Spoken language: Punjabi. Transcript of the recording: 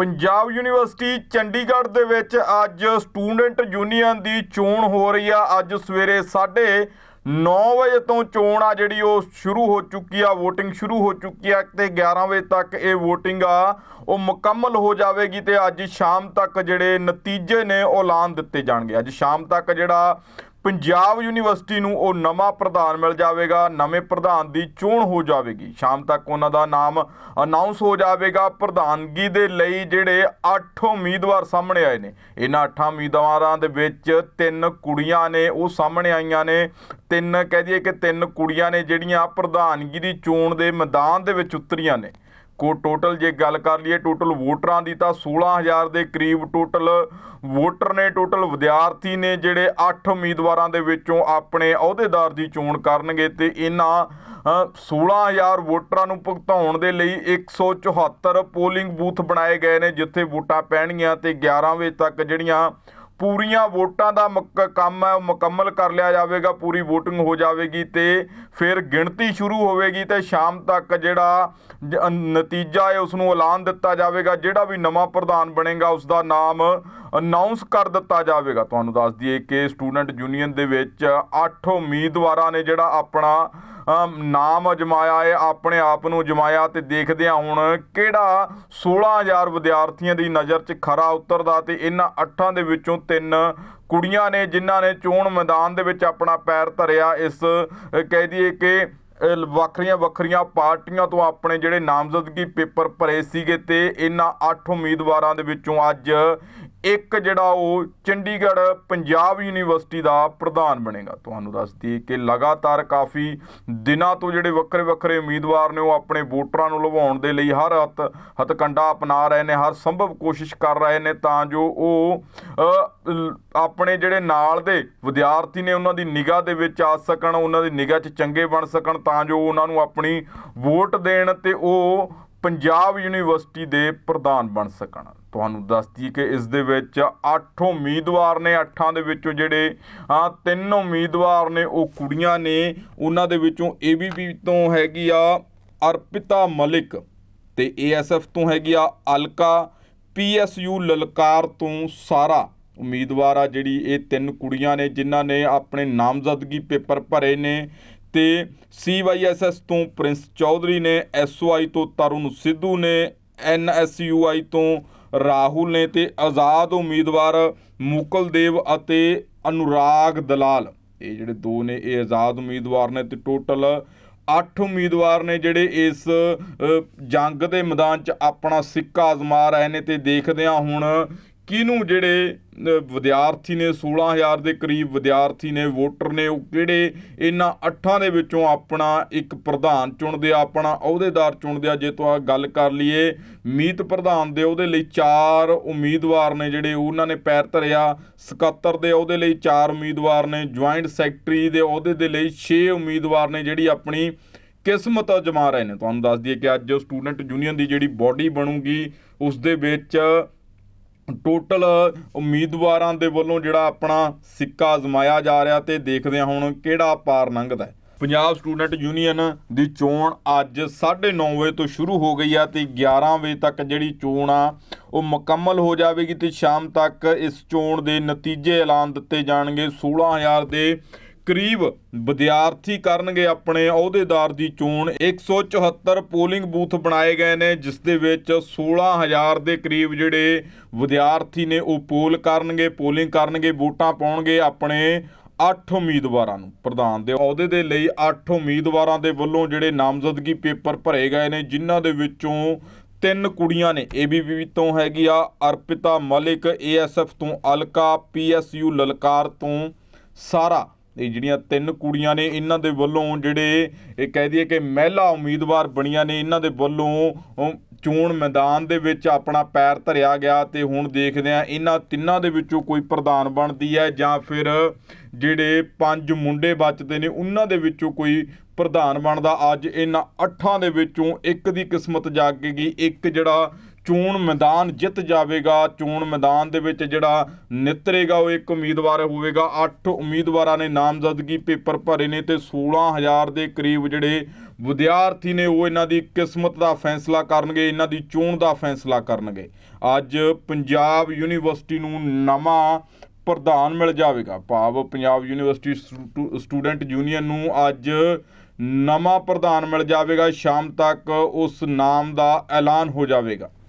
ਪੰਜਾਬ ਯੂਨੀਵਰਸਿਟੀ ਚੰਡੀਗੜ੍ਹ ਦੇ ਵਿੱਚ ਅੱਜ ਸਟੂਡੈਂਟ ਯੂਨੀਅਨ ਦੀ ਚੋਣ ਹੋ ਰਹੀ ਆ। ਅੱਜ ਸਵੇਰੇ 9:30 ਵਜੇ ਤੋਂ ਚੋਣ ਆ ਜਿਹੜੀ ਉਹ ਸ਼ੁਰੂ ਹੋ ਚੁੱਕੀ ਆ VOTING ਸ਼ੁਰੂ ਹੋ ਚੁੱਕੀ ਆ ਤੇ 11 ਵਜੇ ਤੱਕ ਇਹ VOTING ਆ, ਉਹ ਮੁਕੰਮਲ ਹੋ ਜਾਵੇਗੀ ਤੇ ਅੱਜ ਸ਼ਾਮ ਤੱਕ ਜਿਹੜੇ ਨਤੀਜੇ ਨੇ ਉਹ ਐਲਾਨ ਦਿੱਤੇ ਜਾਣਗੇ। ਅੱਜ ਸ਼ਾਮ ਤੱਕ ਜਿਹੜਾ ਪੰਜਾਬ ਯੂਨੀਵਰਸਿਟੀ ਨੂੰ ਉਹ ਨਵਾਂ ਪ੍ਰਧਾਨ ਮਿਲ ਜਾਵੇਗਾ, ਨਵੇਂ ਪ੍ਰਧਾਨ ਦੀ ਚੋਣ ਹੋ ਜਾਵੇਗੀ। ਸ਼ਾਮ ਤੱਕ ਉਹਨਾਂ ਦਾ ਨਾਮ ਅਨਾਉਂਸ ਹੋ ਜਾਵੇਗਾ। ਪ੍ਰਧਾਨਗੀ ਦੇ ਲਈ ਜਿਹੜੇ 8 ਉਮੀਦਵਾਰ ਸਾਹਮਣੇ ਆਏ ਨੇ। ਇਹਨਾਂ 8 ਉਮੀਦਵਾਰਾਂ ਦੇ ਵਿੱਚ ਤਿੰਨ ਕੁੜੀਆਂ ਨੇ, ਉਹ ਸਾਹਮਣੇ ਆਈਆਂ ਨੇ। ਤਿੰਨ ਕਹਿ ਦਈਏ ਕਿ ਤਿੰਨ ਕੁੜੀਆਂ ਨੇ ਜਿਹੜੀਆਂ ਪ੍ਰਧਾਨਗੀ ਦੀ ਚੋਣ ਦੇ ਮੈਦਾਨ ਦੇ ਵਿੱਚ ਉਤਰੀਆਂ ਨੇ। ਕੋ ਟੋਟਲ ਜੇ ਗੱਲ ਕਰ ਲਈਏ ਟੋਟਲ ਵੋਟਰਾਂ ਦੀ ਤਾਂ 16000 ਦੇ ਕਰੀਬ ਟੋਟਲ ਵੋਟਰ ਨੇ ਟੋਟਲ ਵਿਦਿਆਰਥੀ ਨੇ ਜਿਹੜੇ 8 ਉਮੀਦਵਾਰਾਂ ਦੇ ਵਿੱਚੋਂ ਆਪਣੇ ਅਹੁਦੇਦਾਰ ਦੀ ਚੋਣ ਕਰਨਗੇ ਤੇ ਇਹਨਾਂ ਅ, 16000 ਵੋਟਰਾਂ ਨੂੰ ਭੁਗਤਾਉਣ ਦੇ ਲਈ 174 ਪੋਲਿੰਗ ਬੂਥ ਬਣਾਏ ਗਏ ਨੇ ਜਿੱਥੇ ਵੋਟਾਂ ਪੈਣਗੀਆਂ ਤੇ 11 ਵਜੇ ਤੱਕ ਜਿਹੜੀਆਂ ਪੂਰੀਆਂ ਵੋਟਾਂ ਦਾ ਮੁਕ- ਕੰਮ ਹੈ, ਉਹ ਮੁਕੰਮਲ ਕਰ ਲਿਆ ਜਾਵੇਗਾ, ਪੂਰੀ VOTING ਹੋ ਜਾਵੇਗੀ ਤੇ ਫਿਰ ਗਿਣਤੀ ਸ਼ੁਰੂ ਹੋਵੇਗੀ ਤੇ ਸ਼ਾਮ ਤੱਕ ਜਿਹੜਾ ਨਤੀਜਾ ਹੈ ਉਸ ਨੂੰ ਐਲਾਨ ਦਿੱਤਾ ਜਾਵੇਗਾ, ਜਿਹੜਾ ਵੀ ਨਵਾਂ ਪ੍ਰਧਾਨ ਬਣੇਗਾ ਉਸ ਦਾ ਨਾਮ ਅਨਾਉਂਸ ਕਰ ਦਿੱਤਾ ਜਾਵੇਗਾ। ਤੁਹਾਨੂੰ ਦੱਸ ਦਈਏ ਕਿ ਸਟੂਡੈਂਟ ਯੂਨੀਅਨ ਦੇ ਵਿੱਚ 8 ਉਮੀਦਵਾਰਾਂ ਨੇ ਜਿਹੜਾ ਆਪਣਾ ਨਾਮ ਅਜਮਾਇਆ ਹੈ, ਆਪਣੇ ਆਪ ਨੂੰ ਅਜਮਾਇਆ ਤੇ ਦੇਖਦੇ ਹਾਂ ਹੁਣ ਕਿਹੜਾ 16000 ਵਿਦਿਆਰਥੀਆਂ ਦੀ ਨਜ਼ਰ 'ਚ ਖਰਾ ਉਤਰਦਾ ਤੇ ਇਹਨਾਂ ਅੱਠਾਂ ਦੇ ਵਿੱਚੋਂ ਤਿੰਨ ਕੁੜੀਆਂ ਨੇ ਜਿਨ੍ਹਾਂ ਨੇ ਚੋਣ ਮੈਦਾਨ ਦੇ ਵਿੱਚ ਆਪਣਾ ਪੈਰ ਧਰਿਆ। ਇਸ ਕਹਿ ਦਈਏ ਕਿ ਵੱਖਰੀਆਂ ਵੱਖਰੀਆਂ ਪਾਰਟੀਆਂ ਤੋਂ ਆਪਣੇ ਜਿਹੜੇ ਨਾਮਜ਼ਦਗੀ ਪੇਪਰ ਭਰੇ ਸੀਗੇ ਤੇ ਇਹਨਾਂ ਅੱਠ ਉਮੀਦਵਾਰਾਂ ਦੇ ਵਿੱਚੋਂ ਅੱਜ ਇੱਕ ਜਿਹੜਾ ਉਹ ਚੰਡੀਗੜ੍ਹ ਪੰਜਾਬ ਯੂਨੀਵਰਸਿਟੀ ਦਾ ਪ੍ਰਧਾਨ ਬਣੇਗਾ। ਤੁਹਾਨੂੰ ਦੱਸ ਦਈਏ ਕਿ ਲਗਾਤਾਰ ਕਾਫੀ ਦਿਨਾਂ ਤੋਂ ਜਿਹੜੇ ਵੱਖਰੇ ਵੱਖਰੇ ਉਮੀਦਵਾਰ ਨੇ ਉਹ ਆਪਣੇ ਵੋਟਰਾਂ ਨੂੰ ਲੁਭਾਉਣ ਦੇ ਲਈ ਹਰ ਹੱਥ ਹਥਕੰਡਾ ਅਪਣਾ ਰਹੇ ਨੇ, ਹਰ ਸੰਭਵ ਕੋਸ਼ਿਸ਼ ਕਰ ਰਹੇ ਨੇ ਤਾਂ ਜੋ ਉਹ ਆਪਣੇ ਜਿਹੜੇ ਨਾਲ ਦੇ ਵਿਦਿਆਰਥੀ ਨੇ ਉਹਨਾਂ ਦੀ ਨਿਗਾਹ ਦੇ ਵਿੱਚ ਆ ਸਕਣ, ਉਹਨਾਂ ਦੀ ਨਿਗਾਹ 'ਚ ਚੰਗੇ ਬਣ ਸਕਣ ਤਾਂ ਜੋ ਉਹਨਾਂ ਨੂੰ ਆਪਣੀ ਵੋਟ ਦੇਣ ਤੇ ਉਹ ਪੰਜਾਬ ਯੂਨੀਵਰਸਿਟੀ ਦੇ ਪ੍ਰਧਾਨ ਬਣ ਸਕਣ। ਤੁਹਾਨੂੰ ਦੱਸ ਦਈਏ ਕਿ ਇਸ ਦੇ ਵਿੱਚ 8 ਉਮੀਦਵਾਰ ਨੇ 8 ਦੇ ਵਿੱਚੋਂ ਜਿਹੜੇ ਆ ਤਿੰਨ ਉਮੀਦਵਾਰ ਨੇ, ਉਹ ਕੁੜੀਆਂ ਨੇ। ਉਹਨਾਂ ਦੇ ਵਿੱਚੋਂ ABP ਤੋਂ ਹੈਗੀ ਆ ਅਰਪਿਤਾ ਮਲਿਕ ਤੇ ASF ਤੋਂ ਹੈਗੀ ਆ ਅਲਕਾ PSU ਲਲਕਾਰ ਤੋਂ ਸਾਰਾ ਉਮੀਦਵਾਰ ਆ ਜਿਹੜੀ ਇਹ ਤਿੰਨ ਕੁੜੀਆਂ ਨੇ, ਜਿਨ੍ਹਾਂ ਨੇ ਆਪਣੇ ਨਾਮਜ਼ਦਗੀ ਪੇਪਰ ਭਰੇ ਨੇ ਤੇ CYSS ਤੋਂ ਪ੍ਰਿੰਸ ਚੌਧਰੀ ਨੇ SOI ਤੋਂ ਤਰੁਣ ਸਿੱਧੂ ਨੇ NSUI ਤੋਂ ਰਾਹੁਲ ਨੇ ਤੇ ਆਜ਼ਾਦ ਉਮੀਦਵਾਰ ਮੁਕਲਦੇਵ ਅਤੇ ਅਨੁਰਾਗ ਦਲਾਲ। ਇਹ ਜਿਹੜੇ ਦੋ ਨੇ, ਇਹ ਆਜ਼ਾਦ ਉਮੀਦਵਾਰ ਨੇ ਤੇ ਟੋਟਲ 8 ਉਮੀਦਵਾਰ ਨੇ ਜਿਹੜੇ ਇਸ ਜੰਗ ਦੇ ਮੈਦਾਨ 'ਚ ਆਪਣਾ ਸਿੱਕਾ ਅਜ਼ਮਾ ਰਹੇ ਨੇ ਤੇ ਦੇਖਦੇ ਹਾਂ ਹੁਣ ਕਿਹਨੂੰ ਜਿਹੜੇ ਵਿਦਿਆਰਥੀ ਨੇ 16000 ਦੇ ਕਰੀਬ ਵਿਦਿਆਰਥੀ ਨੇ, ਵੋਟਰ ਨੇ, ਉਹ ਕਿਹੜੇ ਇਹਨਾਂ ਅੱਠਾਂ ਦੇ ਵਿੱਚੋਂ ਆਪਣਾ ਇੱਕ ਪ੍ਰਧਾਨ ਚੁਣਦੇ ਆ, ਆਪਣਾ ਅਹੁਦੇਦਾਰ ਚੁਣਦੇ ਆ, ਜੇ ਤੋਂ ਆ ਗੱਲ ਕਰ ਲਈਏ, ਮੀਤ ਪ੍ਰਧਾਨ ਦੇ ਉਹਦੇ ਲਈ ਚਾਰ ਉਮੀਦਵਾਰ ਨੇ ਜਿਹੜੇ, ਉਹਨਾਂ ਨੇ ਪੈਰ ਧਰਿਆ ਸਕੱਤਰ ਦੇ ਉਹਦੇ ਲਈ ਚਾਰ ਉਮੀਦਵਾਰ ਨੇ, ਜੁਆਇੰਟ ਸੈਕਟਰੀ ਦੇ ਉਹਦੇ ਦੇ ਲਈ 6 ਉਮੀਦਵਾਰ ਨੇ ਜਿਹੜੀ ਆਪਣੀ ਕਿਸਮਤ ਅਜਮਾ ਰਹੇ ਨੇ। ਤੁਹਾਨੂੰ ਦੱਸ ਦਈਏ ਕਿ ਅੱਜ ਸਟੂਡੈਂਟ ਯੂਨੀਅਨ ਦੀ ਜਿਹੜੀ ਬਾਡੀ ਬਣੂਗੀ, ਉਸ ਦੇ ਵਿੱਚ ਟੋਟਲ ਉਮੀਦਵਾਰਾਂ ਦੇ ਵੱਲੋਂ ਜਿਹੜਾ ਆਪਣਾ ਸਿੱਕਾ ਅਜ਼ਮਾਇਆ ਜਾ ਰਿਹਾ ਤੇ ਦੇਖਦੇ ਹਾਂ ਹੁਣ ਕਿਹੜਾ ਪਾਰ ਲੰਘਦਾ ਪੰਜਾਬ ਸਟੂਡੈਂਟ ਯੂਨੀਅਨ ਦੀ ਚੋਣ ਅੱਜ 9:30 ਵਜੇ ਤੋਂ ਸ਼ੁਰੂ ਹੋ ਗਈ ਆ ਤੇ 11 ਵਜੇ ਤੱਕ ਜਿਹੜੀ ਚੋਣ ਆ, ਉਹ ਮੁਕੰਮਲ ਹੋ ਜਾਵੇਗੀ ਤੇ ਸ਼ਾਮ ਤੱਕ ਇਸ ਚੋਣ ਦੇ ਨਤੀਜੇ ਐਲਾਨ ਦਿੱਤੇ ਜਾਣਗੇ। 16000 ਦੇ ਕਰੀਬ ਵਿਦਿਆਰਥੀ ਕਰਨਗੇ ਆਪਣੇ ਅਹੁਦੇਦਾਰ ਦੀ ਚੋਣ। 174 ਪੋਲਿੰਗ ਬੂਥ ਬਣਾਏ ਗਏ ਨੇ, ਜਿਸ ਦੇ ਵਿੱਚ 16000 ਦੇ ਕਰੀਬ ਜਿਹੜੇ ਵਿਦਿਆਰਥੀ ਨੇ ਉਹ ਪੋਲ ਕਰਨਗੇ, ਪੋਲਿੰਗ ਕਰਨਗੇ, ਵੋਟਾਂ ਪਾਉਣਗੇ ਆਪਣੇ 8 ਉਮੀਦਵਾਰਾਂ ਨੂੰ। ਪ੍ਰਧਾਨ ਦੇ ਅਹੁਦੇ ਦੇ ਲਈ 8 ਉਮੀਦਵਾਰਾਂ ਦੇ ਵੱਲੋਂ ਜਿਹੜੇ ਨਾਮਜ਼ਦਗੀ ਪੇਪਰ ਭਰੇ ਗਏ ਨੇ, ਜਿਨ੍ਹਾਂ ਦੇ ਵਿੱਚੋਂ ਤਿੰਨ ਕੁੜੀਆਂ ਨੇ। ABP ਤੋਂ ਹੈਗੀ ਆ ਅਰਪਿਤਾ ਮਲਿਕ ASF ਤੋਂ ਅਲਕਾ PSU ਲਲਕਾਰ ਤੋਂ ਸਾਰਾ ਇਹ ਜਿਹੜੀਆਂ ਤਿੰਨ ਕੁੜੀਆਂ ਨੇ, ਇਹਨਾਂ ਦੇ ਵੱਲੋਂ ਜਿਹੜੇ ਇਹ ਕਹਿ ਦਈਏ ਕਿ ਮਹਿਲਾ ਉਮੀਦਵਾਰ ਬਣੀਆਂ ਨੇ, ਇਹਨਾਂ ਦੇ ਵੱਲੋਂ ਚੋਣ ਮੈਦਾਨ ਦੇ ਵਿੱਚ ਆਪਣਾ ਪੈਰ ਧਰਿਆ ਗਿਆ ਤੇ ਹੁਣ ਦੇਖਦੇ ਆ ਇਹਨਾਂ ਤਿੰਨਾਂ ਦੇ ਵਿੱਚੋਂ ਕੋਈ ਪ੍ਰਧਾਨ ਬਣਦੀ ਹੈ ਜਾਂ ਫਿਰ ਜਿਹੜੇ ਪੰਜ ਮੁੰਡੇ ਬਚਦੇ ਨੇ, ਉਹਨਾਂ ਦੇ ਵਿੱਚੋਂ ਕੋਈ ਪ੍ਰਧਾਨ ਬਣਦਾ। ਅੱਜ ਇਹਨਾਂ ਅੱਠਾਂ ਦੇ ਵਿੱਚੋਂ ਇੱਕ ਦੀ ਕਿਸਮਤ ਜਾਗੇਗੀ, ਇੱਕ ਜਿਹੜਾ ਚੋਣ ਮੈਦਾਨ ਜਿੱਤ ਜਾਵੇਗਾ। ਚੋਣ ਮੈਦਾਨ ਦੇ ਵਿੱਚ ਜਿਹੜਾ ਨਿਤਰੇਗਾ, ਉਹ ਇੱਕ ਉਮੀਦਵਾਰ ਹੋਵੇਗਾ। 8 ਉਮੀਦਵਾਰਾਂ ਨੇ ਨਾਮਜ਼ਦਗੀ ਪੇਪਰ ਭਰੇ ਨੇ ਤੇ 16000 ਦੇ ਕਰੀਬ ਜਿਹੜੇ ਵਿਦਿਆਰਥੀ ਨੇ, ਉਹ ਇਹਨਾਂ ਦੀ ਕਿਸਮਤ ਦਾ ਫੈਸਲਾ ਕਰਨਗੇ, ਇਹਨਾਂ ਦੀ ਚੋਣ ਦਾ ਫੈਸਲਾ ਕਰਨਗੇ। ਅੱਜ ਪੰਜਾਬ ਯੂਨੀਵਰਸਿਟੀ ਨੂੰ ਨਵਾਂ ਪ੍ਰਧਾਨ ਮਿਲ ਜਾਵੇਗਾ। ਭਾਵ ਪੰਜਾਬ ਯੂਨੀਵਰਸਿਟੀ ਸਟੂ- ਸਟੂਡੈਂਟ ਯੂਨੀਅਨ ਨੂੰ ਅੱਜ ਨਵਾਂ ਪ੍ਰਧਾਨ ਮਿਲ ਜਾਵੇਗਾ। ਸ਼ਾਮ ਤੱਕ ਉਸ ਨਾਮ ਦਾ ਐਲਾਨ ਹੋ ਜਾਵੇਗਾ।